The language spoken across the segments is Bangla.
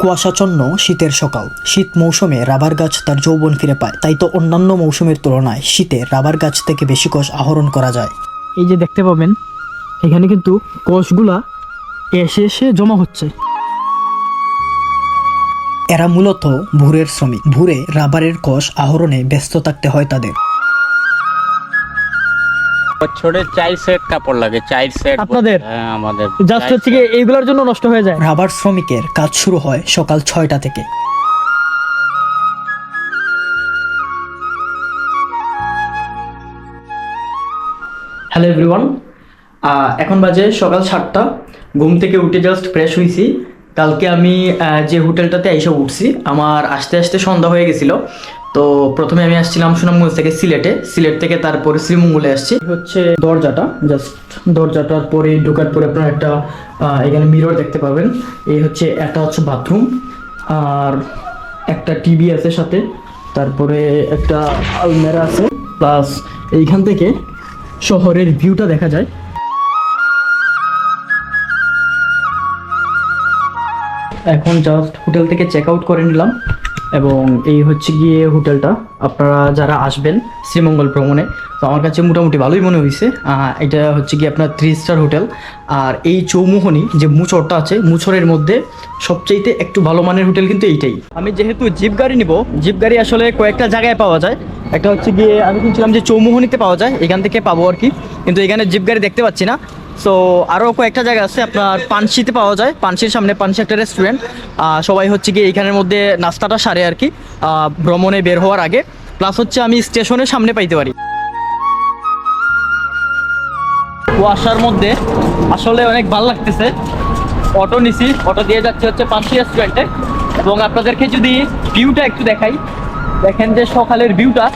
কুয়াশাচ্ছন্ন শীতের সকাল। শীত মৌসুমে রাবার গাছ তার যৌবন ফিরে পায়। তাই তো অন্যান্য মৌসুমের তুলনায় শীতে রাবার গাছ থেকে বেশি কোষ আহরণ করা যায়। এই যে দেখতে পাবেন এখানে কিন্তু কোষগুলা এসে এসে জমা হচ্ছে। এরা মূলত ভুরের শ্রমিক। ভুরে রাবারের কোষ আহরণে ব্যস্ত থাকতে হয় তাদের। বছরে চার সেট কাপড় লাগে চার সেট আপনাদের? হ্যাঁ আমাদের জাস্ট হচ্ছে কি এইগুলোর জন্য নষ্ট হয়ে যায়। রাবার শ্রমিকের কাজ শুরু হয় সকাল ছয়টা থেকে। হ্যালো এভরিওয়ান এখন বাজে সকাল সাতটা। ঘুম থেকে উঠে জাস্ট ফ্রেশ হয়েছি কালকে আমি আহ, যে হোটেলটাতে এসে উঠছি আমার আসতে আসতে সন্ধ্যা হয়ে গেছিল। তো প্রথমে আমি আসছিলাম সুনামগঞ্জ থেকে সিলেটে। সিলেট থেকে তারপরে শ্রীমঙ্গলে আসছি। হচ্ছে দরজাটা। জাস্ট দরজাটার পরে ঢোকার পরে আপনার একটা এখানে মিরর দেখতে পাবেন। এই হচ্ছে একটা হচ্ছে বাথরুম আর একটা টিভি আছে সাথে। তারপরে একটা আলমেরা আছে। প্লাস এইখান থেকে শহরের ভিউটা দেখা যায়। এখন জাস্ট হোটেল থেকে চেক আউট করে নিলাম। এবং এই হচ্ছে গিয়ে হোটেলটা। আপনারা যারা আসবেন শ্রীমঙ্গল ভ্রমণে, তো আমার কাছে মোটামুটি ভালোই মনে হয়েছে এটা হচ্ছে গিয়ে আপনার থ্রি স্টার হোটেল। আর এই চৌমোহনী যে মুচরটা আছে, মুচরের মধ্যে সবচাইতে একটু ভালো মানের হোটেল কিন্তু এইটাই। আমি যেহেতু জিপ গাড়ি নিব, জিপ গাড়ি আসলে কয়েকটা জায়গায় পাওয়া যায়। একটা হচ্ছে গিয়ে আমি শুনছিলাম যে চৌমোহনীতে পাওয়া যায়, এখান থেকে পাবো আর কি। কিন্তু এখানে জিপ গাড়ি দেখতে পাচ্ছি না। সো আরও কয়েকটা জায়গা আছে আপনার পানশিতে পাওয়া যায়। পানশির সামনে পানশি একটা রেস্টুরেন্ট সবাই হচ্ছে গিয়ে এইখানের মধ্যে নাস্তাটা সারে আর কি। ভ্রমণে বের হওয়ার আগে। প্লাস হচ্ছে আমি স্টেশনের সামনে পাইতে পারি। কুয়াশার মধ্যে আসলে অনেক ভালো লাগতেছে। অটো নিছি। অটো দিয়ে যাচ্ছে হচ্ছে পানশি রেস্টুরেন্টে এবং আপনাদেরকে যদি ভিউটা একটু দেখাই। দেখেন যে সকালের ভিউটা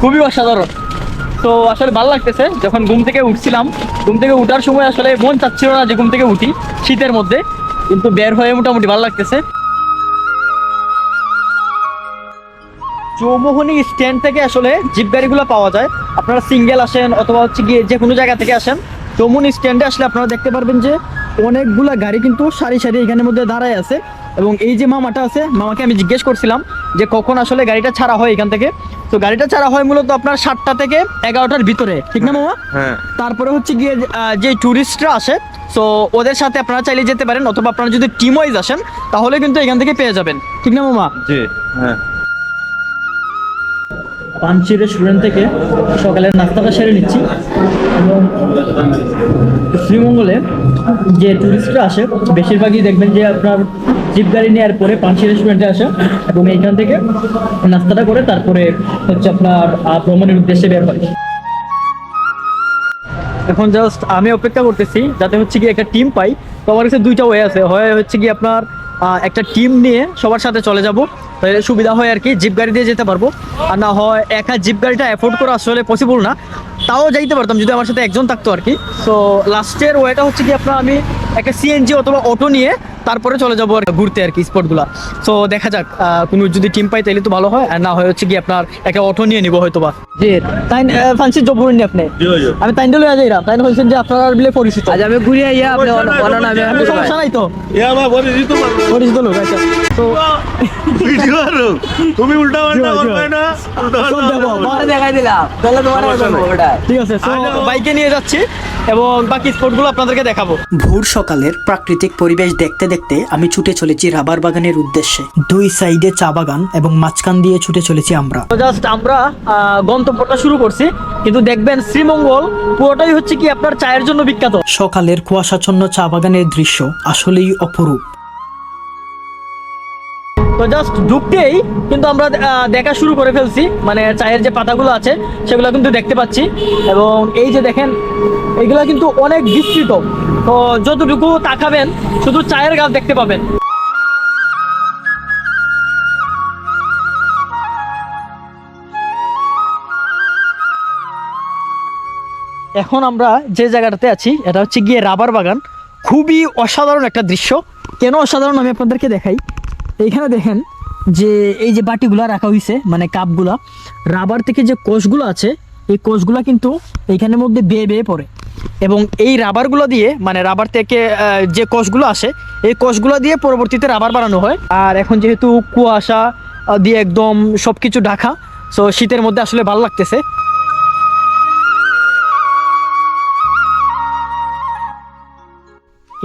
খুবই অসাধারণ। তো আসলে ভালো লাগতেছে, যখন ঘুম থেকে উঠছিলাম, ঘুম থেকে উঠার সময় আসলে মন চাচ্ছিল না যে ঘুম থেকে উঠি, শীতের মধ্যে, কিন্তু বের হয়ে মোটামুটি ভালো লাগতেছে। চৌমোহনী স্ট্যান্ড থেকে আসলে জিপ গাড়িগুলো পাওয়া যায়। আপনারা সিঙ্গেল আসেন অথবা হচ্ছে গিয়ে যে কোনো জায়গা থেকে আসেন, চৌমোহনী স্ট্যান্ডে আসলে আপনারা দেখতে পারবেন যে অনেকগুলা গাড়ি কিন্তু সারি সারি এখানের মধ্যে দাঁড়ায় আছে এবং এই যে মামাটা আছে মামাকে আমি জিজ্ঞেস করছিলাম যে কখন আসলে গাড়িটা ছাড়া হয় এখান থেকে। তো গাড়িটা ছাড়া হয় মূলত আপনার সাতটা থেকে এগারোটার ভিতরে ঠিক না মামা? হ্যাঁ তারপরে হচ্ছে গিয়ে যে ট্যুরিস্টরা আসে সো ওদের সাথে আপনারা চাইলে যেতে পারেন অথবা আপনারা যদি টিম ওয়াইজ আসেন তাহলে কিন্তু এখান থেকে পেয়ে যাবেন ঠিক না মামা? জি হ্যাঁ। পাঞ্চি রেস্টুরেন্ট থেকে সকালের নাস্তাটা সেরে নিচ্ছি। এবং শ্রীমঙ্গলে যে টুরিস্টরা আসে, বেশিরভাগই দেখবেন যে আপনার জিপ গাড়ি নেওয়ার পরে পাঞ্চি রেস্টুরেন্টে আসে এবং এইখান থেকে নাস্তাটা করে তারপরে হচ্ছে আপনার ভ্রমণের উদ্দেশ্যে বের হয়। এখন জাস্ট আমি অপেক্ষা করতেছি যাতে হচ্ছে কি একটা টিম পাই। তো আমার কাছে দুইটা ওয়ে আছে। হয় হচ্ছে কি আপনার একটা টিম নিয়ে সবার সাথে চলে যাব। সুবিধা হয় আর কি জিপ গাড়ি দিয়ে যেতে পারব। আর না হয় একা জিপ গাড়িটা অ্যাফোর্ড করা আসলে পসিবল না। তাও যাইতে পারতাম যদি আমার সাথে একজন থাকতো আর কি। তো লাস্টের ওয়েটা হচ্ছে কি আপনার আমি একটা সিএনজি অথবা অটো নিয়ে তারপরে চলে যাব আর ঘুরতে আর কি স্পটগুলো সো দেখা যাক কোনো যদি টিম পাই তাহলে তো ভালো হয়। আর না হয় হচ্ছে কি আপনার একটা অটো নিয়ে নিবো হয়তো বা জি। তাই ফান্সি জব করেননি আপনি? আমি তাইন্ডে লইয়া যাইরা। তাই বলছেন যে আপনার বিলে পরিচিত। আজ আমি ঘুরে আইয়া আপনি সমস্যা নাই তো? এ আমার পরিচিত পরিচিত লোক আচ্ছা। তো ভিডিও তুমি উল্টা পাল্টা জি, জি। করবে না? উল্টা শোন পাল্টা দেবো, করবে। না। তোমার দেখাই দিলাম। তাহলে তোমার ঠিক আছে বাইকে নিয়ে যাচ্ছি এবং বাকি স্পটগুলো আপনাদেরকে দেখাবো। ভোর সকালের প্রাকৃতিক পরিবেশ দেখতে দেখতে আমি ছুটে চলেছি রাবার বাগানের উদ্দেশ্যে। দুই সাইডে চা বাগান এবং মাঝখান দিয়ে ছুটে চলেছি আমরা। তো জাস্ট আমরা আহ, গন্তব্যটা শুরু করছি কিন্তু দেখবেন শ্রীমঙ্গল পুরোটাই হচ্ছে কি আপনার চায়ের জন্য বিখ্যাত। সকালের কুয়াশাচ্ছন্ন চা বাগানের দৃশ্য আসলেই অপরূপ। তো জাস্ট ঢুকতেই কিন্তু আমরা দেখা শুরু করে ফেলছি। মানে চায়ের যে পাতাগুলো আছে, সেগুলো কিন্তু দেখতে পাচ্ছি। এবং এই যে দেখেন, এগুলো কিন্তু অনেক বিস্তৃত। তো যতটুকু তাকাবেন, শুধু চায়ের গাছ দেখতে পাবেন। এখন আমরা যে জায়গাটাতে আছি, এটা হচ্ছে গিয়ে রাবার বাগান। খুবই অসাধারণ একটা দৃশ্য। কেন অসাধারণ আমি আপনাদেরকে দেখাই? এইখানে দেখেন যে এই যে বাটিগুলো রাখা হয়েছে মানে কাপগুলা, রাবার থেকে যে কোষগুলো আছে, এই কোষগুলো কিন্তু এইখানের মধ্যে বেয়ে বেয়ে পড়ে। এবং এই রাবারগুলো দিয়ে মানে রাবার থেকে যে কোষগুলো আসে, এই কোষগুলো দিয়ে পরবর্তীতে রাবার বানানো হয়। আর এখন যেহেতু কুয়াশা দিয়ে একদম সব কিছু ঢাকা সো শীতের মধ্যে আসলে ভালো লাগতেছে।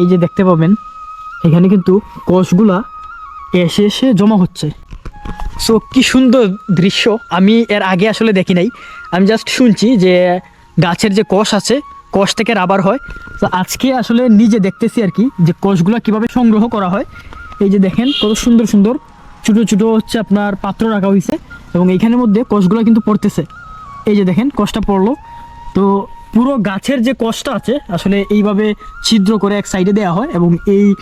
এই যে দেখতে পাবেন, এখানে কিন্তু কোষগুলা এসে এসে জমা হচ্ছে। সো কি সুন্দর দৃশ্য। আমি এর আগে আসলে দেখি নাই। আমি জাস্ট শুনছি যে গাছের যে কষ আছে, কষ থেকে রাবার হয়। তো আজকে আসলে নিজে দেখতেছি আর কি যে কোষগুলো কীভাবে সংগ্রহ করা হয়। এই যে দেখেন, কত সুন্দর সুন্দর। ছোটো ছোটো হচ্ছে আপনার পাত্র রাখা হয়েছে এবং এইখানের মধ্যে কোষগুলো কিন্তু পড়তেছে। এই যে দেখেন, কোষটা পড়ল। তো, পুরো গাছের যে কোষটা আছে, আসলে এইভাবে ছিদ্র করে এক সাইডে দেওয়া হয় এবং এই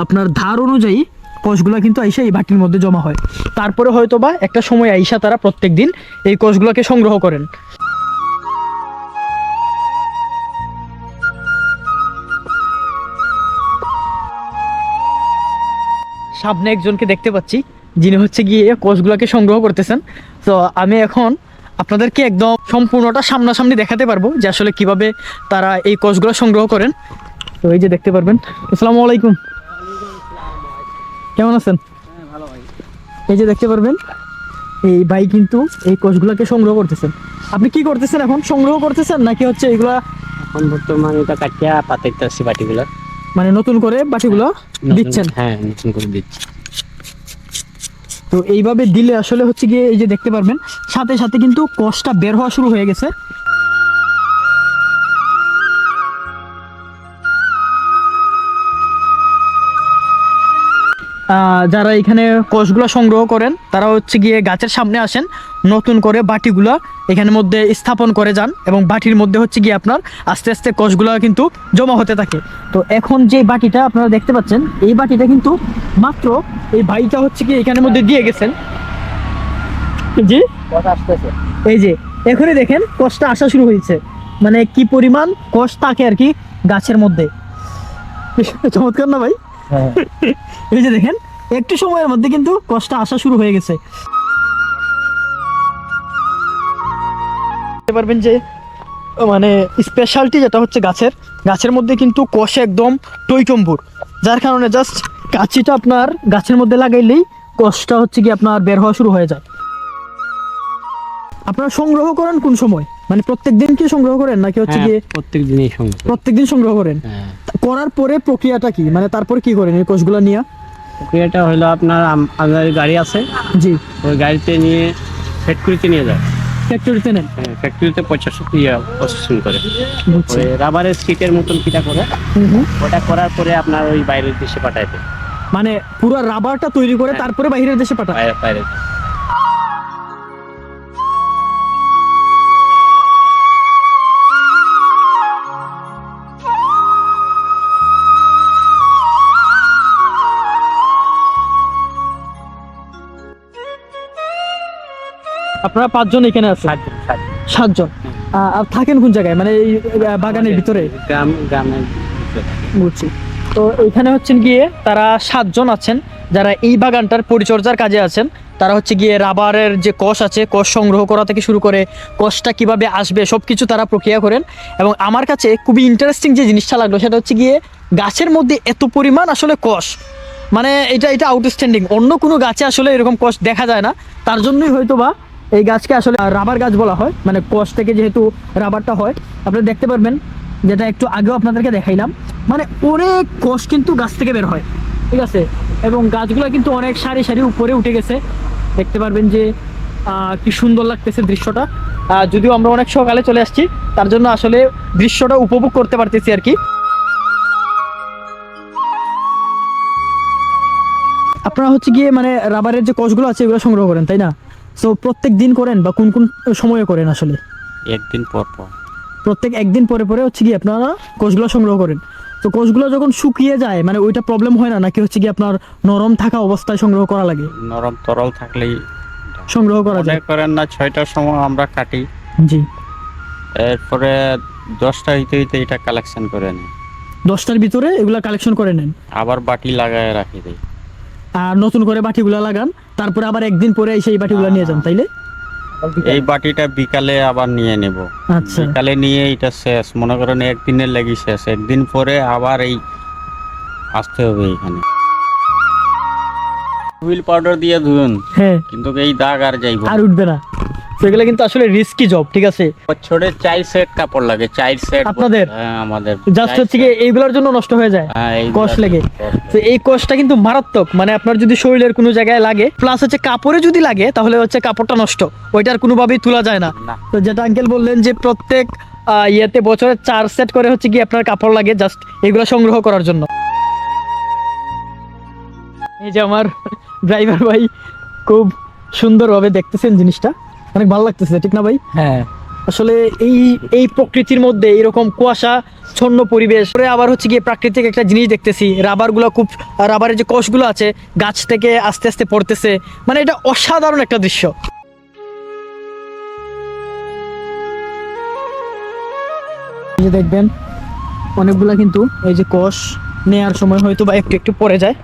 আপনার ধার অনুযায়ী কোষগুলো কিন্তু আইসা এই বাটির মধ্যে জমা হয়। তারপরে হয়তো বা একটা সময় আইসা তারা প্রত্যেক দিন এই কোষগুলোকে সংগ্রহ করেন। সামনে একজনকে দেখতে পাচ্ছি, যিনি হচ্ছে গিয়ে কোষগুলোকে সংগ্রহ করতেছেন। তো আমি এখন আপনাদেরকে একদম সম্পূর্ণটা সামনাসামনি দেখাতে পারব যে আসলে কীভাবে তারা এই কোষগুলো সংগ্রহ করেন। তো এই যে দেখতে পারবেন। আসসালামু আলাইকুম। কেমন আছেন? এই যে দেখতে পারবেন এই ভাই কিন্তু এই কোষগুলোকে সংগ্রহ করতেছেন। আপনি কি করতেছেন এখন? সংগ্রহ করতেছেন নাকি হচ্ছে এগুলা এখন বর্তমানে এটা কাটিয়া পাতাইতেছি বাটিগুলো। মানে নতুন করে বাটিগুলো দিচ্ছেন? হ্যাঁ নতুন করে দিচ্ছি। তো এইভাবে দিলে আসলে হচ্ছে গিয়ে এই যে দেখতে পারবেন সাথে সাথে কিন্তু কষটা বের হওয়া শুরু হয়ে গেছে। যারা এখানে কোষগুলো সংগ্রহ করেন, তারা হচ্ছে গিয়ে গাছের সামনে আসেন, নতুন করে বাটিগুলো এখানের মধ্যে স্থাপন করে যান এবং বাটির মধ্যে হচ্ছে গিয়ে আপনার আস্তে আস্তে কোষগুলো কিন্তু জমা হতে থাকে। তো এখন যে বাটিটা আপনারা দেখতে পাচ্ছেন, এই বাটিটা কিন্তু মাত্র এই ভাইটা হচ্ছে কি এখানের মধ্যে দিয়ে গেছেন। জি? এই যে, এখনই দেখেন কষটা আসা শুরু হয়েছে। মানে কি পরিমাণ কষ থাকে আর কি গাছের মধ্যে। চমৎকার না ভাই? এই যে দেখেন, একটু সময়ের মধ্যে কিন্তু কষটা আসা শুরু হয়ে গেছে। পারবেন যে মানে স্পেশালটি যেটা হচ্ছে গাছের গাছের মধ্যে কিন্তু কষে একদম টইটম্বুর যার কারণে জাস্ট কাছিটা আপনার গাছের মধ্যে লাগাইলেই কষটা হচ্ছে কি আপনার বের হওয়া শুরু হয়ে যায়। আপনারা সংগ্রহ করেন কোন সময়? মানে প্রত্যেক দিন কি সংগ্রহ করেন? নাকি হচ্ছে হ্যাঁ গিয়ে প্রত্যেক দিনই সঙ্গে প্রত্যেক দিন সংগ্রহ করেন? হ্যাঁ। করার পরে প্রক্রিয়াটা কি? মানে তারপরে কি করেন এই কোষগুলো নিয়ে? প্রক্রিয়াটা হলো আপনার আমাদের গাড়ি আছে। জি। ওই গাড়িতে নিয়ে ফ্যাক্টরিতে নিয়ে যায়। ফ্যাক্টরিতে নেন? হ্যাঁ ফ্যাক্টরিতে পঞ্চাশ ইয়া প্রসেসিং করে। রাবারের সিটের মতন কিটা করে। ওটা করার পরে আপনার ওই বাইরের দেশে পাঠায় মানে পুরো রাবারটা তৈরি করে তারপরে বাইরের দেশে পাঠায়? বাইরে বাইরে আপনারা পাঁচজন এখানে আছেন? সাত- সাত- সাতজন। আর থাকেন কোন জায়গায়? মানে এই বাগানের ভিতরে? গ্রাম গ্রামের বুঝছি। তো এখানে হচ্ছেন গিয়ে তারা সাতজন আছেন যারা এই বাগানটার পরিচর্যার কাজে আছেন। তারা হচ্ছে গিয়ে রাবারের যে কষ আছে কষ সংগ্রহ করা থেকে শুরু করে কষটা কীভাবে আসবে সব কিছু তারা প্রক্রিয়া করেন। এবং আমার কাছে খুবই ইন্টারেস্টিং যে জিনিসটা লাগল সেটা হচ্ছে গিয়ে গাছের মধ্যে এত পরিমাণ আসলে কষ। মানে এটা এটা আউটস্ট্যান্ডিং অন্য কোনো গাছে আসলে এরকম কষ দেখা যায় না। তার জন্যই হয়তো বা এই গাছকে আসলে রাবার গাছ বলা হয়। মানে কষ থেকে যেহেতু রাবারটা হয়, আপনারা দেখতে পারবেন, যেটা একটু আগেও আপনাদেরকে দেখাইলাম। মানে অনেক কষ কিন্তু গাছ থেকে বের হয়। ঠিক আছে? এবং গাছগুলো কিন্তু অনেক সারি সারি উপরে উঠে গেছে। দেখতে পারবেন যে কি সুন্দর লাগতেছে দৃশ্যটা। যদিও আমরা অনেক সকালে চলে আসছি, তার জন্য আসলে দৃশ্যটা উপভোগ করতে পারতেছি আর কি। আপনারা হচ্ছে গিয়ে মানে রাবারের যে কষগুলো আছে, এগুলো সংগ্রহ করেন, তাই না? সো প্রত্যেক দিন করেন বা কোন কোন সময়ে করেন আসলে? একদিন পর পর। প্রত্যেক একদিন পরে পরে হচ্ছে কি আপনারা কোষগুলো সংগ্রহ করেন। তো কোষগুলো যখন শুকিয়ে যায় মানে ওইটা প্রবলেম হয় না? নাকি হচ্ছে কি আপনার নরম থাকা অবস্থায় সংগ্রহ করা লাগে? নরম তরল থাকলেই সংগ্রহ করা যায়। করেন না ছয়টার সময় আমরা কাটি। জি। এরপরে দশটা হইতে হইতে এটা কালেকশন করে নিই দশটার ভিতরে এগুলা কালেকশন করে নেন। আবার বাটি লাগায় রাখি দিই। আর নতুন করে বাটিগুলো লাগান তারপরে আবার একদিন পরে এসে এই বাটিগুলো নিয়ে যান তাইলে? এই বাটিটা বিকালে আবার নিয়ে নেব। আচ্ছা। বিকালে নিয়ে এটা শেষ মনে করেন একদিনের লাগি শেষ একদিন পরে আবার এই আসতে হবে এখানে। হুইল পাউডার দিয়ে ধুন হ্যাঁ। কিন্তু এই দাগ আর যাইব আর উঠবে না। এগুলো কিন্তু আসলে রিস্কি জব ঠিক আছে? বছরে চার সেট কাপড় লাগে চার সেট আপনাদের? হ্যাঁ আমাদের জাস্ট হচ্ছে কি এইগুলোর জন্য নষ্ট হয়ে যায় হ্যাঁ এই কষ লেগে। তো এই কোষটা কিন্তু মারাত্মক মানে আপনার যদি শরীরের কোনো জায়গায় লাগে প্লাস হচ্ছে কাপড়ে যদি লাগে তাহলে হচ্ছে কাপড়টা নষ্ট ওইটার কোনোভাবেই তোলা যায় না। তো যেটা আঙ্কেল বললেন যে প্রত্যেক ইয়েতে বছরে চার সেট করে হচ্ছে কি আপনার কাপড় লাগে জাস্ট এগুলো সংগ্রহ করার জন্য। এই যে আমার ড্রাইভার ভাই খুব সুন্দরভাবে দেখতেছেন জিনিসটা। অনেক ভালো লাগতেছে ঠিক না ভাই? হ্যাঁ। আসলে এই এই প্রকৃতির মধ্যে এরকম কুয়াশা ছন্ন পরিবেশ পরে আবার হচ্ছে গিয়ে প্রাকৃতিক একটা জিনিস দেখতেছি। রাবারগুলো খুব রাবারের যে কোষগুলো আছে গাছ থেকে আস্তে আস্তে পড়তেছে। মানে এটা অসাধারণ একটা দৃশ্য। যে দেখবেন অনেকগুলা কিন্তু এই যে কোষ নেয়ার সময় হয়তো বা একটু একটু পরে যায়।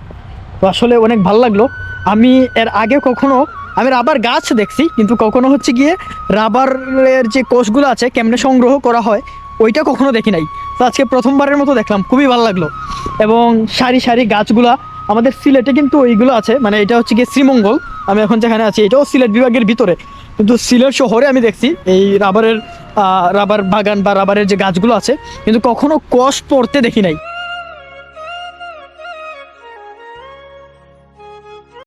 তো আসলে অনেক ভালো লাগল। আমি এর আগে কখনো আমি রাবার গাছ দেখছি, কিন্তু কখনো হচ্ছে গিয়ে রাবারের যে কোষগুলো আছে, কেমনে সংগ্রহ করা হয়, ওইটা কখনো দেখি নাই। তো আজকে প্রথমবারের মতো দেখলাম, খুবই ভালো লাগল। এবং সারি সারি গাছগুলা, আমাদের সিলেটে কিন্তু ওইগুলো আছে মানে এটা হচ্ছে গিয়ে শ্রীমঙ্গল, আমি এখন যেখানে আছি, এটাও সিলেট বিভাগের ভিতরে। কিন্তু সিলেট শহরে আমি দেখছি, এই রাবারের রাবার বাগান বা রাবারের যে গাছগুলো আছে, কিন্তু কখনো কষ পড়তে দেখি নাই।